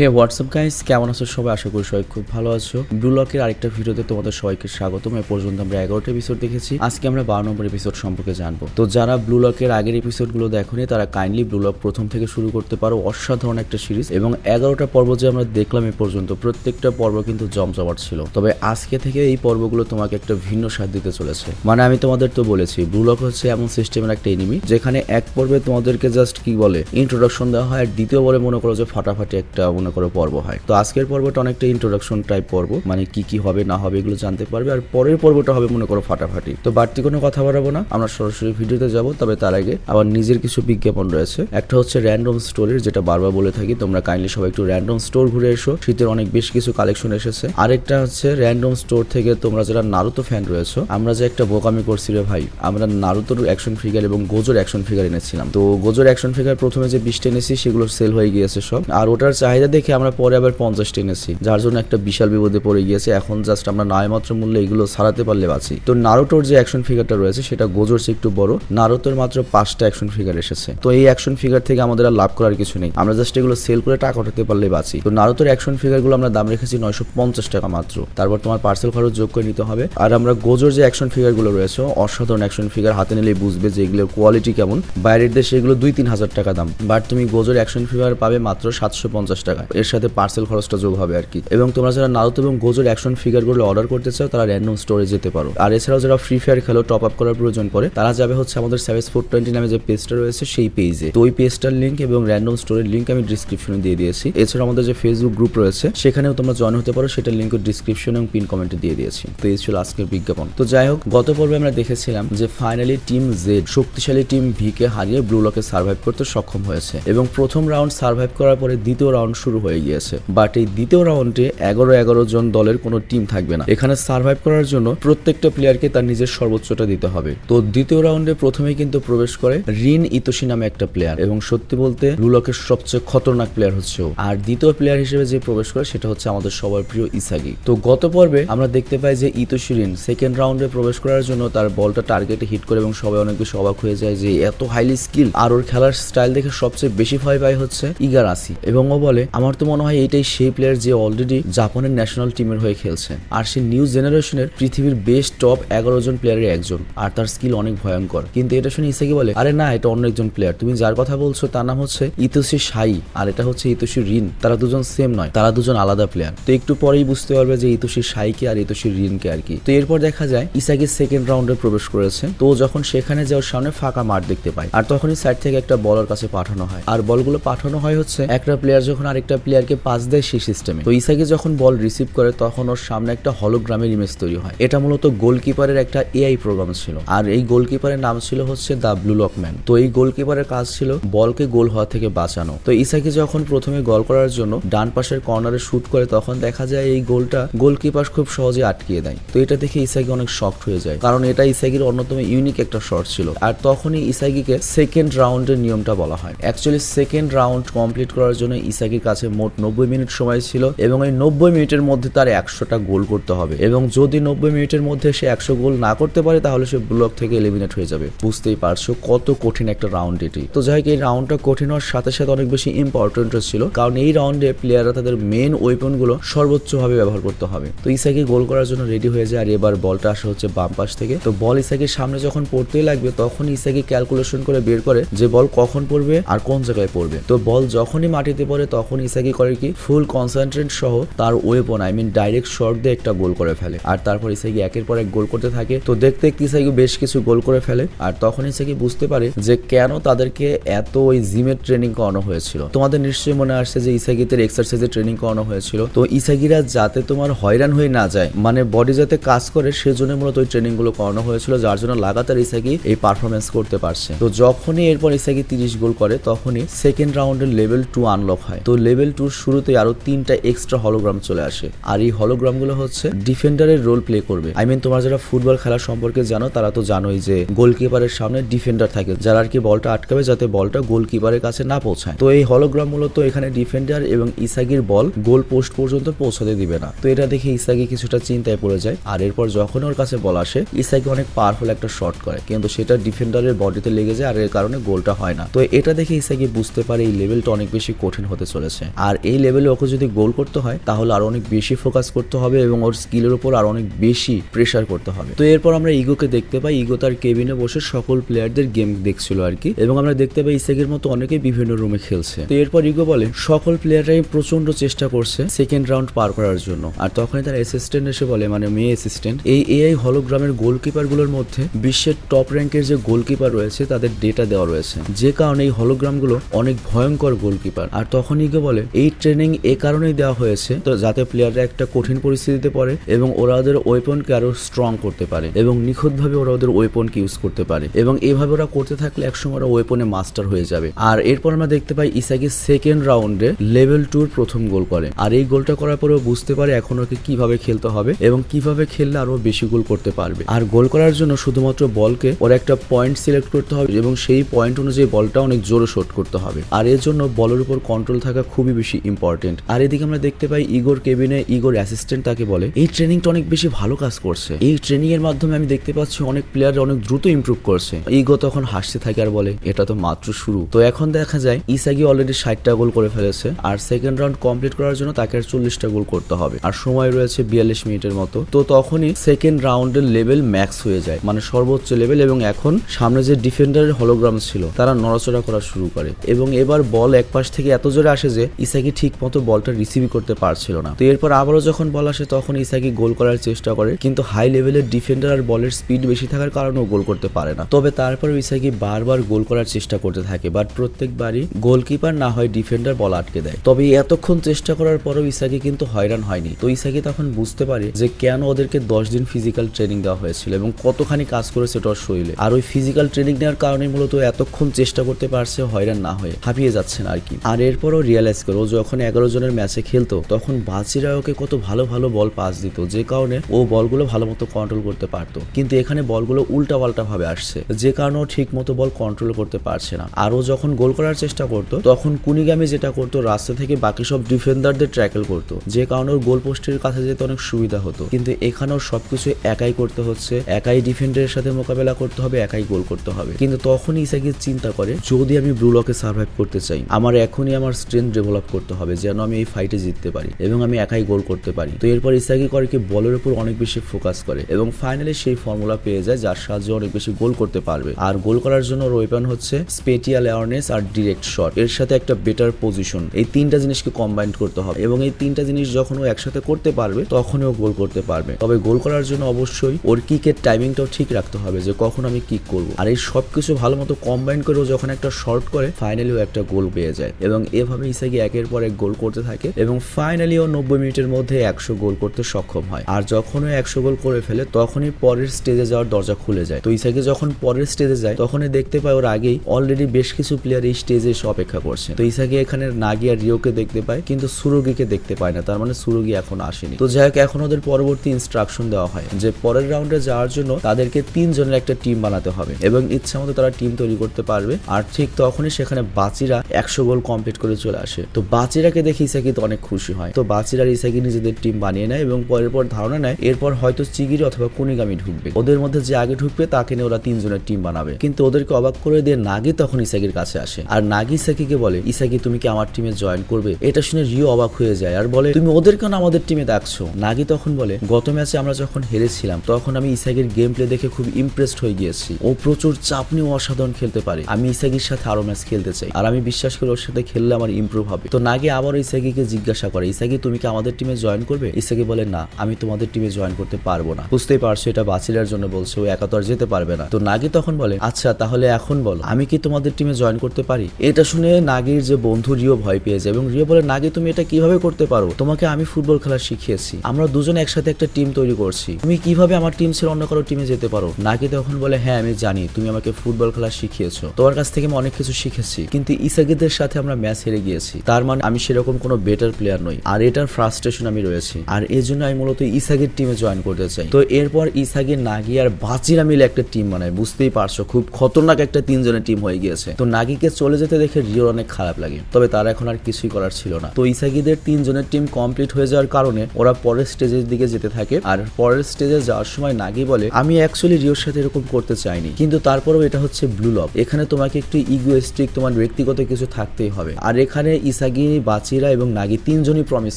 হে WhatsApp guys কেমন আছো সবাই? আশা করি সবাই খুব ভালো আছো। ব্লুলকের আরেকটা ভিডিওতে তোমাদের সবাইকে স্বাগতম। এ পর্যন্ত আমরা এগারোটা এপিসোড দেখেছি। আজকে আমরা বারো নম্বর এপিসোড সম্পর্কে জানব। তো যারা ব্লুলকের আগের এপিসোডগুলো দেখোনি, তারা কাইন্ডলি ব্লুলক প্রথম থেকে শুরু করতে পারো। অসাধারণ একটা সিরিজ এবং এগারোটা পর্ব যে আমরা দেখলাম এ পর্যন্ত, প্রত্যেকটা পর্ব কিন্তু জমজমাট ছিল। তবে আজকে থেকে এই পর্বগুলো তোমাকে একটা ভিন্ন স্বাদ দিতে চলেছে। মানে আমি তোমাদের তো বলেছি ব্লুলক হচ্ছে এমন সিস্টেমের একটা এনিমি যেখানে এক পর্বে তোমাদেরকে জাস্ট কি বলে ইন্ট্রোডাকশন দেওয়া হয়। আর দ্বিতীয় বলে মনে করো যে ফাটাফাটি একটা মনে করো পর্ব হয়। তো আজকের পর্বটা অনেকটা ইন্ট্রোডাকশন টাইপ পর্ব মানে কি কি হবে, না হবে, এগুলো জানতে পারবে। আর পরের পর্বটা হবে, মনে করো, ফাটাফাটি। তো বাড়তি কোনো কথা বাড়াবো না। আমরা সরাসরি ভিডিওতে যাব, তবে তার আগে আবার নিজের কিছু বিজ্ঞাপন রয়েছে। একটা হচ্ছে র্যান্ডম স্টোরের যেটা বারবার বলে থাকি, তোমরা কাইন্ডলি সবাই একটু র্যান্ডম স্টোর ঘুরে এসো। শীতের অনেক বেশ কিছু কালেকশন এসেছে। আরেকটা হচ্ছে র্যান্ডম স্টোর থেকে তোমরা যারা নারুতো ফ্যান রয়েছো, আমরা যে একটা বোকামি করছি রে ভাই, আমরা নারুতোর অ্যাকশন ফিগার এবং গোজোর অ্যাকশন ফিগার এনেছিলাম। তো গোজোর অ্যাকশন ফিগার প্রথমে যে বিশটা এনেছি, সেগুলো সেল হয়ে গিয়েছে সব। আর ওটার চাহিদা দেখে আমরা পরে আবার পঞ্চাশটা এনেছি, যার জন্য একটা বিশাল বিপদে পড়ে গিয়েছে। এখন জাস্ট আমরা নয় মাত্র মূল্যে এগুলো সারাতে পারলে বাঁচি। তো নারোটোর যে অ্যাকশন ফিগারটা রয়েছে, সেটা গোজোর একটু বড়। নারুতোর মাত্র পাঁচটা অ্যাকশন ফিগার এসেছে। তো এই অ্যাকশন ফিগার থেকে আমাদের আর লাভ করার কিছু নেই। আমরা জাস্ট এগুলো সেল করে টাকা উঠাতে পারলে বাঁচি। তো নারুতোর অ্যাকশন ফিগারগুলো আমরা দাম রেখেছি নয়শো পঞ্চাশ টাকা মাত্র। তারপর তোমার পার্সেল খরচ যোগ করে নিতে হবে। আর আমরা গোজোর যে অ্যাকশন ফিগারগুলো রয়েছে, অসাধারণ অ্যাকশন ফিগার হাতে নিলেই বুঝবে যে এগুলোর কোয়ালিটি কেমন। বাইরের দেশে এগুলো দুই তিন হাজার টাকা দাম। বাট তুমি গোজোর অ্যাকশন ফিগার পাবে মাত্র সাতশো পঞ্চাশ টাকা। এর সাথে পার্সেল খরচটা যোগ হবে আর কি। এবং তোমরা যারা নারুতো এবং গোজোর অ্যাকশন ফিগারগুলো অর্ডার করতে চাও, তারা র্যান্ডম স্টোরে যেতে পারো। আর এছাড়াও যারা ফ্রি ফায়ার খেলো টপ আপ করার প্রয়োজন পড়ে, তারা যাবে হচ্ছে আমাদের সেভেস ফোর টোয়েন্টি নামে যে পেজটা রয়েছে, সেই পেজে তো ওই পেজটার লিঙ্ক এবং র্যান্ডম স্টোরের লিঙ্ক আমি ডিসক্রিপশনে দিয়ে দিয়েছি। এছাড়া আমাদের যে ফেসবুক গ্রুপ রয়েছে, সেখানেও তোমরা জয়েন হতে পারো, সেটার লিঙ্ক ডিসক্রিপশন এবং পিন কমেন্টে দিয়ে দিয়েছি। তো এই ছিল আজকের বিজ্ঞাপন। তো যাই হোক, গত পর্বে আমরা দেখেছিলাম যে ফাইনালি টিম জেড শক্তিশালী টিম ভি কে হারিয়ে ব্লু লকে সার্ভাইভ করতে সক্ষম হয়েছে। এবং প্রথম রাউন্ড সার্ভাইভ করার পরে দ্বিতীয় রাউন্ড শুরু হয়ে গিয়েছে। বাট এই দ্বিতীয় রাউন্ডে এগারো এগারো জন দলের কোনো টিম থাকবে না। এখানে সার্ভাইভ করার জন্য প্রত্যেকটা প্লেয়ারকে তার নিজের সর্বোচ্চটা দিতে হবে। তো দ্বিতীয় রাউন্ডে প্রথমে কিন্তু প্রবেশ করে রিন ইতোশি নামে একটা প্লেয়ার এবং সত্যি বলতে ব্লুলকের সবচেয়ে খতরনাক প্লেয়ার হচ্ছে ও। আর দ্বিতীয় প্লেয়ার হিসেবে যে প্রবেশ করে সেটা হচ্ছে আমাদের সবার প্রিয় ইসাগি তো গত পর্বে আমরা দেখতে পাই যে ইতোশি রিন সেকেন্ড রাউন্ডে প্রবেশ করার জন্য তার বলটা টার্গেটে হিট করে এবং সবাই অনেক বেশি অবাক হয়ে যায় যে এত হাইলি স্কিল আর ওর খেলার স্টাইল দেখে সবচেয়ে বেশি ভয় পায় হচ্ছে ইগারাসি এবং ও বলে আমার তো মনে হয় এইটাই সেই প্লেয়ার যে অলরেডি জাপানের ন্যাশনাল টিমের হয়ে খেলছে। আর সে নিউ জেনারেশনের পৃথিবীর বেস্ট টপ এগারো জন প্লেয়ারের একজন। আর তার স্কিল অনেক ভয়ঙ্কর। কিন্তু এটা শুনে ইসাকি বলে, আরে না, এটা অন্য একজন প্লেয়ার তুমি যার কথা বলছো, তার নাম হচ্ছে ইতোশি সাই। আর এটা হচ্ছে ইতোশি রিন। তারা দুজন সেম নয়, তারা দুজন আলাদা প্লেয়ার তো একটু পরেই বুঝতে পারবে যে ইতোশি সাইকে আর ইতোশি রিনকে আর কি। তো এরপর দেখা যায়, ইসাকি সেকেন্ড রাউন্ডে প্রবেশ করেছে। তো যখন সেখানে যাওয়ার সামনে ফাঁকা মাঠ দেখতে পায়। আর তখনই সাইড থেকে একটা বলার কাছে পাঠানো হয়। আর বলগুলো পাঠানো হয় হচ্ছে, একটা প্লেয়ার যখন আরেকটা প্লেয়ারকে পাস দেয় সেই সিস্টেমে তো ইসাকি যখন বল রিসিভ করে, তখন ওর সামনে একটা হলোগ্রামের ইমেজ তৈরি হয়। এটা মূলত গোলকিপারের একটা এআই প্রোগ্রাম ছিল। আর এই গোলকিপারের নাম ছিল হচ্ছে দ্য ব্লু লকম্যান তো এই গোলকিপারের কাজ ছিল বলকে গোল হওয়া থেকে বাঁচানো। তো ইসাকে যখন প্রথমে গোল করার জন্য ডান পাশের কর্নারে শুট করে, তখন দেখা যায় এই গোলটা গোলকিপার খুব সহজে আটকিয়ে দেয়। তো এটা দেখে ইসাকি অনেক শক্ট হয়ে যায়। কারণ এটা ইসাকির অন্যতম ইউনিক একটা শট ছিল। আর তখনই ইসাকিকে সেকেন্ড রাউন্ডের নিয়মটা বলা হয়। অ্যাকচুয়ালি সেকেন্ড রাউন্ড কমপ্লিট করার জন্য ইসাকির কাছে মোট নব্বই মিনিট সময় ছিল এবং এই নব্বই মিনিটের মধ্যে তার একশোটা গোল করতে হবে। এবং যদি নব্বই মিনিটের মধ্যে সে একশো গোল না করতে পারে, তাহলে সে ব্লক থেকে এলিমিনেট হয়ে যাবে। বুঝতেই পারছ কত কঠিন একটা রাউন্ড এটি। তো যাই হোক, এই রাউন্ডটা কঠিন হওয়ার সাথে সাথে অনেক বেশি ইম্পর্টেন্ট ছিল। কারণ এই রাউন্ডে প্লেয়াররা তাদের মেন ওয়েপনগুলো সর্বোচ্চভাবে ব্যবহার করতে হবে। তো ইসাকি গোল করার জন্য রেডি হয়ে যায় আর এবার বলটা আসা হচ্ছে বাম পাশ থেকে। তো বল ইসাকির সামনে যখন পড়তেই লাগবে তখন ইসাকি ক্যালকুলেশন করে বের করে যে বল কখন পড়বে আর কোন জায়গায় পড়বে। তো বল যখনই মাটিতে পড়ে তখন ইসাকি করে কি ফুল কনসেন্ট্রেট সহ তার weapon I mean direct shot দিয়ে একটা গোল করে ফেলে। আর তারপর ইসাকি একের পর এক গোল করতে থাকে। তো দেখতে দেখতে ইসাকি বেশ কিছু গোল করে ফেলে। আর তখন ইসাকি বুঝতে পারে যে কেন তাদেরকে এত ওই জিমের ট্রেনিং করানো হয়েছিল। তোমাদের নিশ্চয়ই মনে আসছে যে ইসাকিদের এক্সারসাইজের ট্রেনিং করানো হয়েছিল। তো ইসাকিরা যাতে তোমার হয়রান হয়ে না যায় মানে বডি যাতে কাজ করে, সেজন্য মূলত ওই ট্রেনিংগুলো করানো হয়েছিল, যার জন্য লাগাতার ইসাকি এই পারফরমেন্স করতে পারছে। তো যখনই এরপর ইসাকি তিরিশ গোল করে, তখনই সেকেন্ড রাউন্ডের লেভেল টু আনলক হয়। তো লেভেল টুর শুরুতে আরও তিনটা এক্সট্রা হলোগ্রাম চলে আসে। আর এই হলোগ্রামগুলো হচ্ছে ডিফেন্ডারের রোল প্লে করবে। আই মিন তোমরা যারা ফুটবল খেলা সম্পর্কে জানো, তারা তো জানোই যে গোলকিপারের সামনে ডিফেন্ডার থাকে, যারা আর কি বলটা আটকাবে যাতে বলটা গোলকিপারের কাছে না পৌঁছায়। তো এই হলোগ্রাম মূলত এখানে ডিফেন্ডার এবং ইসাগির বল গোল পোস্ট পর্যন্ত পৌঁছাতে দিবে না। তো এটা দেখে ইসাগি কিছুটা চিন্তায় পড়ে যায়। আর এরপর যখন ওর কাছে বল আসে ইসাগি অনেক পাওয়ারফুল একটা শট করে। কিন্তু সেটা ডিফেন্ডারের বডিতে লেগে যায় আর এর কারণে গোলটা হয় না। তো এটা দেখে ইসাগি বুঝতে পারে এই লেভেলটা অনেক বেশি কঠিন হতে চলেছে। আসে। আর এই লেভেলে ওকে যদি গোল করতে হয়, তাহলে আরও অনেক বেশি ফোকাস করতে হবে এবং ওর স্কিলের উপর আরও অনেক বেশি প্রেসার করতে হবে। তো এরপর আমরা ইগোকে দেখতে পাই। ইগো তার কেবিনে বসে সকল প্লেয়ারদের গেম দেখছিল আর কি। এবং আমরা দেখতে পাই ইসেগের মতো অনেকেই বিভিন্ন রুমে খেলছে। তো এরপর ইগো বলে, সকল প্লেয়াররাই প্রচণ্ড চেষ্টা করছে সেকেন্ড রাউন্ড পার করার জন্য। আর তখনই তার অ্যাসিস্ট্যান্ট এসে বলে মানে মেয়ে অ্যাসিস্ট্যান্ট এই এআই হলোগ্রামের গোলকিপারগুলোর মধ্যে বিশ্বের টপ র্যাঙ্কের যে গোলকিপার রয়েছে, তাদের ডেটা দেওয়া রয়েছে। যে কারণে এই হলোগ্রামগুলো অনেক ভয়ঙ্কর গোলকিপার আর তখন ইগো বলে এই ট্রেনিং এ কারণেই দেওয়া হয়েছে। তো যাতে প্লেয়াররা একটা কঠিন পরিস্থিতিতে পড়ে এবং ওরা ওদের ওয়েপনকে আরও স্ট্রং করতে পারে এবং নিখুঁতভাবে ওরা ওদের ওয়েপনকে ইউজ করতে পারে এবং এইভাবে ওরা করতে থাকলে একসময় ওরা ওয়েপনে মাস্টার হয়ে যাবে। আর এরপর আমরা দেখতে পাই ইসাকি সেকেন্ড রাউন্ডে লেভেল টুর প্রথম গোল করে। আর এই গোলটা করার পরেও বুঝতে পারে এখন ওকে কীভাবে খেলতে হবে এবং কীভাবে খেললে আরও বেশি গোল করতে পারবে। আর গোল করার জন্য শুধুমাত্র বলকে ওর একটা পয়েন্ট সিলেক্ট করতে হবে এবং সেই পয়েন্ট অনুযায়ী বলটা অনেক জোরে শট করতে হবে। আর এর জন্য বলের উপর কন্ট্রোল থাকা খুবই বেশি ইম্পর্টেন্ট আর এদিকে আমরা দেখতে পাই ইগোর কেবিনে ইগোর অ্যাসিস্ট্যান্ট তাকে বলে। এই ট্রেনিংটা অনেক বেশি ভালো কাজ করছে। এই ট্রেনিং এর মাধ্যমে আমি দেখতে পাচ্ছি অনেক প্লেয়ার অনেক দ্রুত ইমপ্রুভ করছে। ইগো তখন হাসতে থাকে আর বলে, এটা তো মাত্র শুরু। তো এখন দেখা যায়, ইসাগি অলরেডি ষাটটা গোল করে ফেলেছে। আর সেকেন্ড রাউন্ড কমপ্লিট করার জন্য তাকে আর চল্লিশটা গোল করতে হবে। আর সময় রয়েছে বিয়াল্লিশ মিনিটের মতো। তো তখনই সেকেন্ড রাউন্ডের লেভেল ম্যাক্স হয়ে যায়। মানে সর্বোচ্চ লেভেল এবং এখন সামনে যে ডিফেন্ডারের হলোগ্রাম ছিল, তারা নড়াচড়া করা শুরু করে। এবং এবার বল এক পাশ থেকে এত জোরে আসে যে ইসাকি ঠিক মতো বলটা রিসিভ করতে পারছিল না। তো এরপর আবারও যখন বল আসে, তখন ইসাকি গোল করার চেষ্টা করে, কিন্তু হাই লেভেলের ডিফেন্ডার আর বলের স্পিড বেশি থাকার কারণেও গোল করতে পারে না। তবে তারপর ইসাকি বারবার গোল করার চেষ্টা করতে থাকে বাট প্রত্যেকবারই গোলকিপার না হয় ডিফেন্ডার বল আটকে দেয়। তবে এতক্ষণ চেষ্টা করার পরও ইসাকি কিন্তু হয়রান হয়নি। তো ইসাকি তখন বুঝতে পারে যে কেন ওদেরকে দশ দিন ফিজিক্যাল ট্রেনিং দেওয়া হয়েছিল এবং কতখানি কাজ করেছে ওর শরীরে। আর ওই ফিজিক্যাল ট্রেনিং নেওয়ার কারণে মূলত এতক্ষণ চেষ্টা করতে পারছে হয়রান না হয়ে, হাঁপিয়ে যাচ্ছে না আর কি। আর এরপরও রিয়েলাইজ করে ও যখন এগারো জনের ম্যাচে খেলতো, তখন বাচিরা ওকে কত ভালো ভালো বল পাস দিত, যে কারণে ও বলগুলো ভালো মতো কন্ট্রোল করতে পারতো। কিন্তু এখানে বলগুলো উল্টা পাল্টা ভাবে আসছে, যে কারণে ও ঠিক মতো বল কন্ট্রোল করতে পারছে না। আর ও যখন গোল করার চেষ্টা করতো, তখন কুনিগামি যেটা করতো, রাস্তা থেকে বাকি সব ডিফেন্ডারদের ট্র্যাকেল করতো, যে কারণে ওর গোল পোস্টের কাছে যেতে অনেক সুবিধা হতো। কিন্তু এখানেও সবকিছু একাই করতে হচ্ছে, একাই ডিফেন্ডারের সাথে মোকাবেলা করতে হবে, একাই গোল করতে হবে। কিন্তু তখনই ইসাকি চিন্তা করে, যদি আমি ব্লুলকে সার্ভাইভ করতে চাই, আমার এখনই আমার স্ট্রেংথ ডেভেলপ করতে হবে যেন আমি এই ফাইটে জিততে পারি এবং আমি একাই গোল করতে পারি। তো এরপর ইসাকি করে কি বলের উপর অনেক বেশি ফোকাস করে এবং ফাইনালি সেই ফর্মুলা পেয়ে যায় যার সাহায্যে অনেক বেশি গোল করতে পারবে। আর গোল করার জন্য ওয়েপন হচ্ছে স্পেটিয়াল অ্যাওয়ারনেস আর ডিরেক্ট শট এর সাথে একটা বেটার পজিশন এই তিনটা জিনিসকে কম্বাইন করতে হবে এবং এই তিনটা জিনিস যখন ও একসাথে করতে পারবে, তখনই ও গোল করতে পারবে। তবে গোল করার জন্য অবশ্যই ওর কিকের টাইমিংটাও ঠিক রাখতে হবে যে কখন আমি কিক করব। আর এই সব কিছু ভালো মতো কম্বাইন করে ও যখন একটা শর্ট করে ফাইনালি ও একটা গোল পেয়ে যায়। এবং এভাবে ইসাকি একের পর এক গোল করতে থাকে এবং ফাইনালি ও নব্বই মিনিটের মধ্যে একশো গোল করতে সক্ষম হয়। আর যখন ও একশো গোল করে ফেলে, তখনই পরের স্টেজে যাওয়ার দরজা খুলে যায়। তো ইসাকি যখন পরের স্টেজে যায়, তখনই দেখতে পায় ওর আগেই অলরেডি বেশ কিছু প্লেয়ার এই স্টেজে এসে অপেক্ষা করছে। তো ইসাকি এখানে নাগি আর রিওকে দেখতে পায়, কিন্তু সুরগিকে দেখতে পায় না। তার মানে সুরগি এখন আসেনি। তো যাই হোক, এখন ওদের পরবর্তী ইনস্ট্রাকশন দেওয়া হয় যে পরের রাউন্ডে যাওয়ার জন্য তাদেরকে তিনজনের একটা টিম বানাতে হবে এবং ইচ্ছা মতো তারা টিম তৈরি করতে পারবে। আর ঠিক তখনই সেখানে বাচিরা একশো গোল কমপ্লিট করে চলে আসে। তো বাচিরাকে দেখে ইসাকি তো অনেক খুশি হয়। তো বাচিরার ইসাকি নিজেদের টিম বানিয়ে নেয় এবং পরের পর ধারণা নেয়, এরপর হয়তো চিগিরি অথবা কুনিগামি ঢুকবে। ওদের মধ্যে যে আগে ঢুকবে, তাকে নিয়ে ওরা তিনজনের টিম বানাবে। কিন্তু ওদেরকে অবাক করে দিয়ে নাগি তখন ইসাকির কাছে আসে। আর নাগি ইসাকিকে বলে, ইসাকি, তুমি কি আমার টিমে জয়েন করবে? এটা শুনে রিও অবাক হয়ে যায় আর বলে, তুমি ওদের কেন আমাদের টিমে ডাকছো? নাগি তখন বলে, গত ম্যাচে আমরা যখন হেরেছিলাম, তখন আমি ইসাকির গেম প্লে দেখে খুব ইমপ্রেসড হয়ে গিয়েছি। ও প্রচুর চাপ নিয়ে অসাধারণ খেলতে পারে। আমি ইসাকির সাথে আরও ম্যাচ খেলতে চাই। আর আমি বিশ্বাস করি ওর সাথে খেললে আমার ইমপ্রুভ হবে। তো নাগি আবার ইসাকিকে জিজ্ঞাসা করে ইসাকি তুমি কি আমাদের টিমে জয়েন করবে? ইসাকি বলে, না, আমি তোমাদের টিমে জয়েন করতে পারব না। বুঝতেই পারছ, এটা বাচিলার জন্য বলছে, ও একা তো আর যেতে পারবে না। তো নাগি তখন বলে আচ্ছা তাহলে এখন বলো, আমি কি তোমাদের টিমে জয়েন করতে পারি? এটা শুনে নাগির যে বন্ধু রিও ভয় পেয়ে যায় এবং রিও বলে, নাগি, তুমি এটা কীভাবে করতে পারো? তোমাকে আমি ফুটবল খেলা শিখিয়েছি। আমরা দুজন একসাথে একটা টিম তৈরি করছি। তুমি কীভাবে আমার টিম ছেড়ে অন্য কারও টিমে যেতে পারো? নাকি তখন বলে হ্যাঁ আমি জানি, তুমি আমাকে ফুটবল খেলা শিখিয়েছো। তোমার কাছ থেকে আমি অনেক কিছু শিখেছি। কিন্তু ইসাগিদের সাথে আমরা ম্যাচ হেরে গিয়েছি। তার মানে আমি সেরকম কোনো বেটার প্লেয়ার নই। আর এটার ফ্রাস্ট্রেশন আমি রয়েছি। আর এই জন্য আমি মূলত ইসাগির টিমে জয়েন করতে চাই। তো এরপর ইসাগির নাগি আর বাচিরা মিলে একটা টিম বানায়। বুঝতেই পারছ, খুব খতরনাক একটা তিনজনের টিম হয়ে গিয়েছে। তো নাগিকে চলে যেতে দেখে রিওর অনেক খারাপ লাগে। তবে তার এখন আর কিছুই করার ছিল না। তো ইসাগিদের তিনজনের টিম কমপ্লিট হয়ে যাওয়ার কারণে ওরা পরের স্টেজের দিকে যেতে থাকে। আর পরের স্টেজে যাওয়ার সময় নাগি বলে, আমি অ্যাকচুয়ালি রিওর সাথে এরকম করতে চাইনি। কিন্তু তারপরেও এটা হচ্ছে ব্লু লক এখানে তোমাকে একটু ইগোয়েস্টিক তোমার ব্যক্তিগত কিছু থাকতেই হবে। আর এখানে ইসাগি বাচিরা এবং নাগি তিনজনই প্রমিস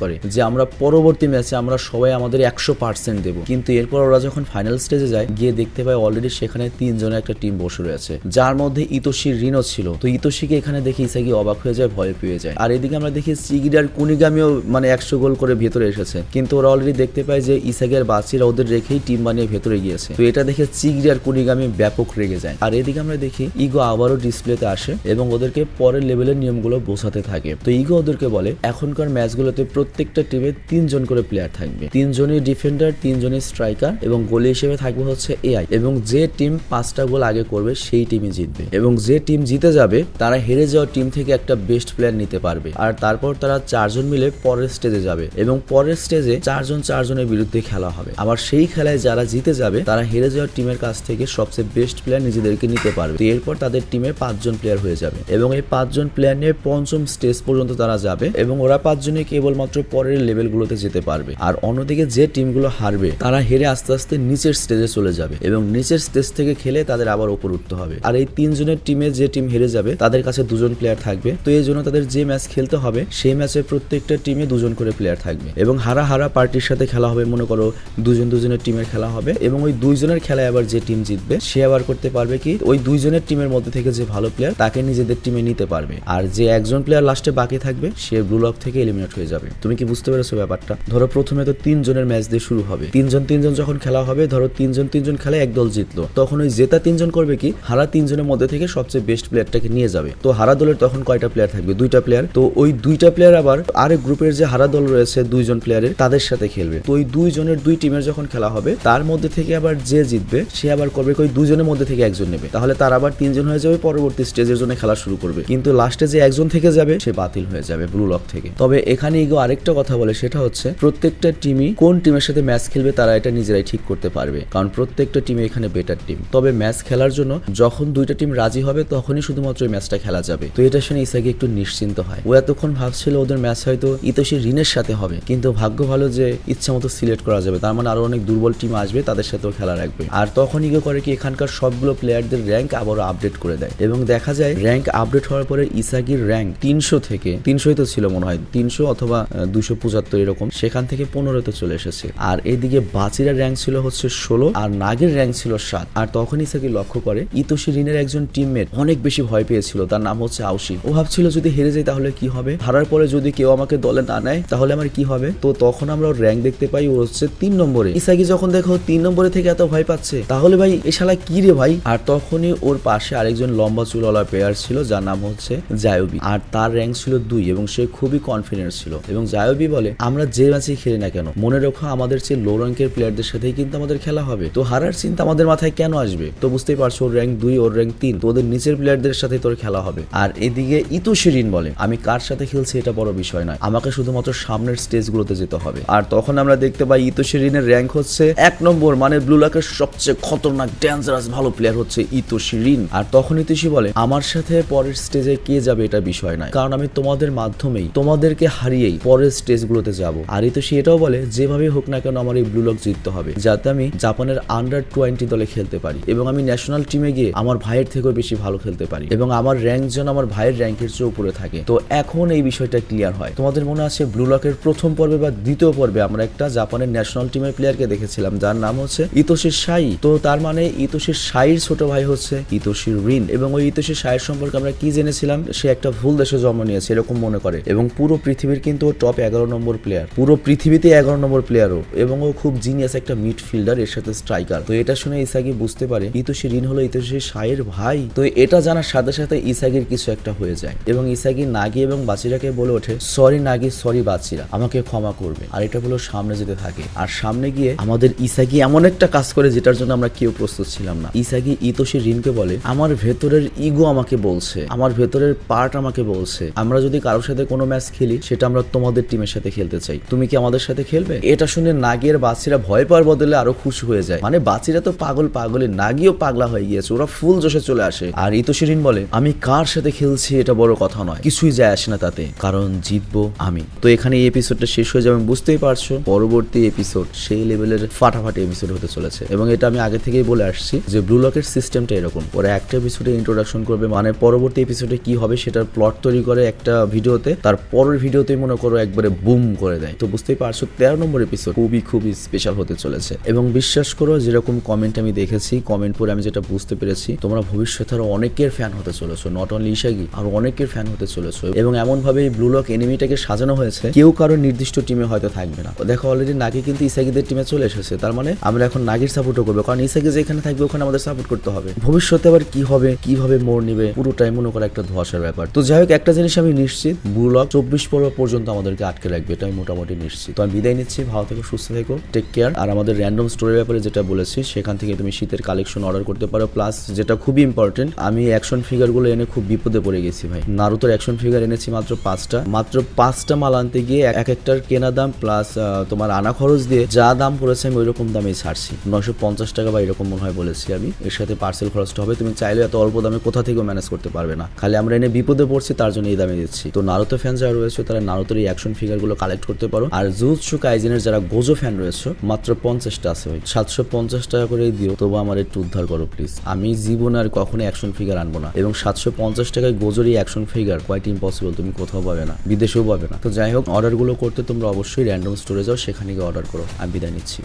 করে যে আমরা পরবর্তী ম্যাচে আমরা সবাই আমাদের একশো পার্সেন্ট দেবো। কিন্তু এরপর ওরা যখন ফাইনাল স্টেজে যায়, গিয়ে দেখতে পায় অলরেডি সেখানে তিনজনের একটা টিম বসে রয়েছে। যার মধ্যে ইতোশির ঋণও ছিল। তো ইতোশিকে এখানে দেখে ইসাগি অবাক হয়ে যায়, ভয় পেয়ে যায়। আর এদিকে আমরা দেখি চিগিডার কুনিগামিও মানে একশো গোল করে ভেতরে এসেছে। কিন্তু ওরা অলরেডি দেখতে পায় যে ইসাগি আর বাচিরা ওদের রেখেই টিম বানিয়ে ভেতরে গিয়েছে। তো এটা দেখে চিগড়ি আর কুনিগামি ব্যাপক রেগে যায়। আর এদিকে আমরা দেখি ইগো আবারও ডিসপ্লেতে আসে এবং ওদেরকে পরের লেভেলের নিয়মগুলো বোঝাতে থাকে। তো ইগো ওদেরকে বলে, এখনকার ম্যাচগুলোতে প্রত্যেকটা টিমে তিনজন করে প্লেয়ার থাকবে। তিনজনের ডিফেন্ডার তিনজনের স্ট্রাইকার এবং গোলি হিসেবে থাকবে হচ্ছে এআই এবং যে টিম পাঁচটা গোল আগে করবে, সেই টিমই জিতবে। এবং যে টিম জিতে যাবে, তারা হেরে যাওয়া টিম থেকে একটা বেস্ট প্লেয়ার নিতে পারবে। আর তারপর তারা চারজন মিলে পরের স্টেজে যাবে এবং পরের স্টেজে চারজন চারজনের বিরুদ্ধে খেলা হবে। আবার সেই খেলায় যারা জিতে যাবে, তারা হেরে যাওয়া টিমের কাছ থেকে সবচেয়ে বেস্ট প্লেয়ার নিজেদেরকে নিতে পারবে। এরপর তাদের টিমে পাঁচজন প্লেয়ার হয়ে যাবে। এবং এই পাঁচজন প্লেয়ার নিয়ে পঞ্চম স্টেজ পর্যন্ত তারা যাবে এবং ওরা পাঁচজনই কেবলমাত্র পরের লেভেলগুলোতে যেতে পারবে। আর অন্যদিকে যে টিমগুলো হারবে, তারা হেরে আস্তে আস্তে নিচের স্টেজে চলে যাবে এবং নিচের স্টেজ থেকে খেলে তাদের আবার উপর উঠতে হবে। আর এই তিনজনের টিমে যে টিম হেরে যাবে, তাদের কাছে দুজন প্লেয়ার থাকবে। তো এই জন্য তাদের যে ম্যাচ খেলতে হবে, সেই ম্যাচে প্রত্যেকটা টিমে দুজন করে প্লেয়ার থাকবে। এবং হারা হারা পার্টির সাথে খেলা হবে, মনে করো দুজন দুজনের টিমের খেলা হবে এবং ওই দুইজনের খেলায় আবার যে টিম জিতবে, সে আবার করতে পারবে কি, ওই দুইজনের টিমের মধ্যে থেকে যে ভালো প্লেয়ার তাকে নিজেদের টিমে নিতে পারবে। আর যে একজন প্লেয়ার লাস্টে বাকি থাকবে, সে ব্লু লক থেকে এলিমিনেট হয়ে যাবে। তুমি কি বুঝতে পেরেছ ব্যাপারটা? ধরো প্রথমে তো তিনজনের ম্যাচ দিয়ে শুরু হবে। তিনজন তিনজন যখন খেলা হবে, ধরো তিনজন তিনজন খেলে এক দল জিতলো। তখন ওই জেতা তিনজন করবে কি? হারা তিনজনের মধ্যে থেকে সবচেয়ে বেস্ট প্লেয়ারটাকে নিয়ে যাবে। তো হারা দলের তখন কয়টা প্লেয়ার থাকবে? দুইটা প্লেয়ার তো ওই দুইটা প্লেয়ার আবার আরেক গ্রুপের যে হারা দল রয়েছে দুইজন প্লেয়ারের তাদের সাথে খেলবে। তো ওই দুইজনের দুই টিমের যখন খেলা হবে, তার মধ্যে থেকে আবার যে জিতবে, সে আবার করবে ওই দুজনের মধ্যে থেকে একজন নেবে। তাহলে তার আবার তিনজন হয়ে যাবে পরবর্তী স্টেজের জন্য খেলা শুরু করবে। কিন্তু লাস্টে যে একজন থেকে যাবে, সে বাতিল হয়ে যাবে ব্লু লক থেকে। তবে এখানে ইগো আরেকটা কথা বলে, সেটা হচ্ছে প্রত্যেকটা টিমই কোন টিমের সাথে ম্যাচ খেলবে তারা এটা নিজেরাই ঠিক করতে পারবে, কারণ প্রত্যেকটা টিমে এখানে বেটার টিম তবে ম্যাচ খেলার জন্য যখন দুইটা টিম রাজি হবে, তখনই শুধুমাত্র এই ম্যাচটা খেলা যাবে। তো এটা শুনে ইসাকি একটু নিশ্চিন্ত হয়। ও এতক্ষণ ভাবছিল ওদের ম্যাচ হয়তো ইতোষী ঋণের সাথে হবে, কিন্তু ভাগ্য ভালো যে ইচ্ছা মতো সিলেক্ট করা যাবে, তার মানে আরও অনেক দুর্বল টিম আসবে, তাদের সাথেও খেলা রাখবে। আর তখন ইগো করে কি এখানকার সবগুলো প্লেয়ারদের র্যাঙ্ক আবারও আপডেট করে দেয়। এবং দেখা যায় র্যাঙ্ক আপডেট হওয়ার পরে ইসাগির র্যাঙ্ক তিনশো থেকে তিনশোই তো ছিল মনে হয়, তিনশো অথবা দুশো পঁচাত্তর এরকম, সেখান থেকে পনেরোতে চলে এসেছে। আর এদিকে বাচিরার র্যাঙ্ক ছিল হচ্ছে ষোলো, আর নাগের র্যাঙ্ক ছিল সাত। আর তখন ইসাকি লক্ষ্য করে, ইতোশি ঋণের একজন টিমমেট অনেক বেশি ভয় পেয়েছিল, তার নাম হচ্ছে আউশি। ও ভাবছিল যদি হেরে যায় তাহলে কি হবে? হারার পরে যদি কেউ আমাকে দলে না নেয়, তাহলে আমার কি হবে? তো তখন আমরা ওর র্যাঙ্ক দেখতে পাই, ও হচ্ছে তিন নম্বরে। ইসাকি যখন দেখো তিন নম্বরে থেকে এত ভয় পাচ্ছে, তাহলে ভাই এ শালা কি রে ভাই? আর তখনই ওর পাশে আরেকজন লম্বা চুলওয়ালা প্লেয়ার ছিল, যার নাম হচ্ছে জায়বি। আর তার র্যাঙ্ক ছিল দুই এবং সে খুবই কনফিডেন্স ছিল। এবং জায়বি বলে, আমরা যে ম্যাচে খেলি না কেন, মনে রাখো আমাদের চেয়ে লো র্যাঙ্কের প্লেয়ারদের সাথেই কিন্তু আমাদের খেলা হবে। তো হারার চিন্তা আমাদের মাথায় কেন আসবে? তো বুঝতেই পারছ ওর র্যাঙ্ক দুই ওর র্যাঙ্ক তিন, তো ওদের নিচের প্লেয়ারদের সাথে তোর খেলা হবে। আর এদিকে ইতু শিরিন বলে, আমি কার সাথে খেলছি এটা বড় বিষয় নয়, আমাকে শুধুমাত্র সামনের স্টেজগুলোতে যেতে হবে। আর তখন আমরা দেখতে পাই ইতু শিরিনের র্যাঙ্ক হচ্ছে এক নম্বর মানে ব্লু লাকের সবচেয়ে খতরনাক ডেঞ্জারাস ভালো প্লেয়ার হচ্ছে ইতু শিরিন। আর তখন ইতুশি বলে, আমার সাথে পরের স্টেজে কে যাবে এটা বিষয় নয়, কারণ আমি তোমাদের মাধ্যমেই, তোমাদেরকে হারিয়েই পরের স্টেজগুলোতে যাব। আর ইতুশি এটাও বলে যেভাবে হোক না কেন আমার এই ব্লু লক জিততে হবে, যাতে আমি জাপানের আন্ডার টোয়েন্টি দলে খেলতে পারি এবং আমি ন্যাশনাল টিমে গিয়ে আমার ভাইয়ের থেকেও বেশি ভালো খেলতে পারি এবং আমার র্যাঙ্ক যেন আমার ভাইয়ের র্যাঙ্কের চেয়ে উপরে থাকে। তো এখন এই বিষয়টা ক্লিয়ার হয়। তোমাদের মনে আছে ব্লু লকের প্রথম পর্বে বা দ্বিতীয় পর্বে আমরা একটা জাপানের ন্যাশনাল টিমের প্লেয়ারকে দেখেছিলাম, যার নাম হচ্ছে ইতোশির সাই। তো তার মানে ইতোশির সাইর ছোট ভাই হচ্ছে ইতোশির রিন এবং ওই ইতোশির সাইয়ের সম্পর্কে আমরা কি জেনেছিলাম? সে একটা ভুল দেশে জন্ম নিয়েছে। এরকম মনে করে। এবং পুরো পৃথিবীর কিন্তু ও টপ এগারো নম্বর প্লেয়ার পুরো পৃথিবীতে এগারো নম্বর প্লেয়ারও এবং ও খুব জিনিয়াস একটা মিডফিল্ডার এর সাথে স্ট্রাইকার তো এটা শুনে ইসাগি বুঝতে পারে, ইতোশি ঋণ হলো ইতোশির সাইয়ের ভাই। তো এটা জানার সাথে সাথে ইসাগির কিছু একটা হয়ে যায়। এবং ইসাগি নাগি এবং বাচিরাকে বলে ওঠে সরি নাগি সরি বাচিরা, আমাকে ক্ষমা করবে। আর এটা বলো সামনে যেতে থাকে। আর সামনে গিয়ে আমাদের ইসাগি এমন একটা কাজ করে যেটার জন্য আমরা কেউ প্রস্তুত ছিলাম না। ইসাগি ইতোষি ঋণকে বলে, আমার ভেতরের ইগো আমাকে বলছে, আমার ভেতরের পার্ট আমাকে বলছে আমরা যদি কারোর সাথে কোনো ম্যাচ খেলি, সেটা আমরা তোমাদের টিমের সাথে খেলতে চাই। তুমি কি আমাদের সাথে খেলবে? এটা শুনে নাগির বাচ্চিরা ভয় পাওয়ার বদলে আরও খুশি হয়ে যায়। মানে বাচ্চিরা তো পাগল পাগলে, নাগিও পাগলা হয়ে গিয়েছে, ওরা ফুল জোশে চলে আসে। আর ইতোশিরিন বলে, আমি কার সাথে খেলছি এটা বড় কথা নয়, কিছুই যায় আসে না তাতে, কারণ জিতবো আমি। তো এখানে এই এপিসোডটা শেষ হয়ে যাবে বুঝতেই পারছ, পরবর্তী এপিসোড সেই লেভেলের ফাটাফাটি এপিসোড হতে চলেছে। এবং এটা আমি আগে থেকেই বলে আসছি যে ব্লু লকের সিস্টেমটা এরকম। ওরা একটা এপিসোডে ইন্ট্রোডাকশন করবে মানে পরবর্তী এপিসোডে কি হবে সেটার প্লট তৈরি করে এক একটা ভিডিওতে, তার পরের ভিডিওতেই মনে করো একবারে বুম করে দেয়। তো বুঝতেই পারছ, তেরো নম্বর এপিসোড খুবই খুবই স্পেশাল হতে চলেছে। এবং বিশ্বাস করো, যেরকম কমেন্ট আমি দেখেছি কমেন্ট পরে আমি যেটা বুঝতে পেরেছি, তোমরা ভবিষ্যতে আরও অনেকের ফ্যান হতে চলেছো নট অনলি ইশাগি আর অনেকের ফ্যান হতে চলেছো। এবং এমন ভাবে এই ব্লু লক এনিমিটাকে সাজানো হয়েছে, কেউ কারও নির্দিষ্ট টিমে হয়তো থাকবে না। দেখো অলরেডি নাকি কিন্তু ইসাগিদের টিমে চলে এসেছে। তার মানে আমরা এখন নাগির সাপোর্টও করব। কারণ ইসাগি যেখানে থাকবে, ওখানে আমাদের সাপোর্ট করতে হবে। ভবিষ্যতে আবার কি হবে, কীভাবে মোড় নিবে, পুরোটাই মনে করো একটা ধোয়াশার ব্যাপার। তো যাই হোক, একটা জিনিস আমি নিশ্চিত ব্লু লক চব্বিশ পর্ব পর্যন্ত আমাদেরকে আটকে রাখবে এটা আমি মোটামুটি নিশ্চিত। তো আমি বিদায় নিচ্ছি, ভালো থেকো, সুস্থ থেকো টেক কেয়ার আর আমাদের র্যান্ডম স্টোরের ব্যাপারে যেটা বলেছি, সেখান থেকে তুমি শীতের কালেকশন অর্ডার করতে পারো। প্লাস যেটা খুবই ইম্পর্টেন্ট আমি অ্যাকশন ফিগারগুলো এনে খুব বিপদে পড়ে গেছি ভাই। নারুতোর অ্যাকশন ফিগার এনেছি মাত্র পাঁচটা। মাত্র পাঁচটা মাল আনতে গিয়ে এক একটার কেনা দাম প্লাস তোমার আনা খরচ দিয়ে যা দাম পড়েছে আমি ওই রকম দামেই ছাড়ছি। নশো পঞ্চাশ টাকা বা এরকম মনে হয় বলেছি আমি। এর সাথে পার্সেল খরচটা হবে। তুমি চাইলে এত অল্প দামে কোথা থেকেও ম্যানেজ করতে পারবে না। খালি আমরা এনে বিপদে পড়ছি, তার জন্য এই দামে দিচ্ছি তো নারুতো ফ্যান যারা রয়েছে, তারা নারুতোর এই অ্যাকশন ফিগারগুলো কালেক্ট করতে পারো। আর জুৎসু কাইজেনের যারা গোজো ফ্যান রয়েছে, মাত্র পঞ্চাশটা আছে ভাই। সাতশো পঞ্চাশ টাকা করে দিও, তবু আমার একটু উদ্ধার করো প্লিজ আমি জীবনে আর কখনো অ্যাকশন ফিগার আনব না। এবং সাতশো পঞ্চাশ টাকায় গোজোর এই অ্যাকশন ফিগার কোয়াইট ইম্পসিবল তুমি কোথাও পাবে না। বিদেশেও পাবে না। তো যাই হোক অর্ডারগুলো করতে তোমরা অবশ্যই র্যান্ডম স্টোরে যাও, সেখানে গিয়ে অর্ডার করো। আমি বিদায় নিচ্ছি।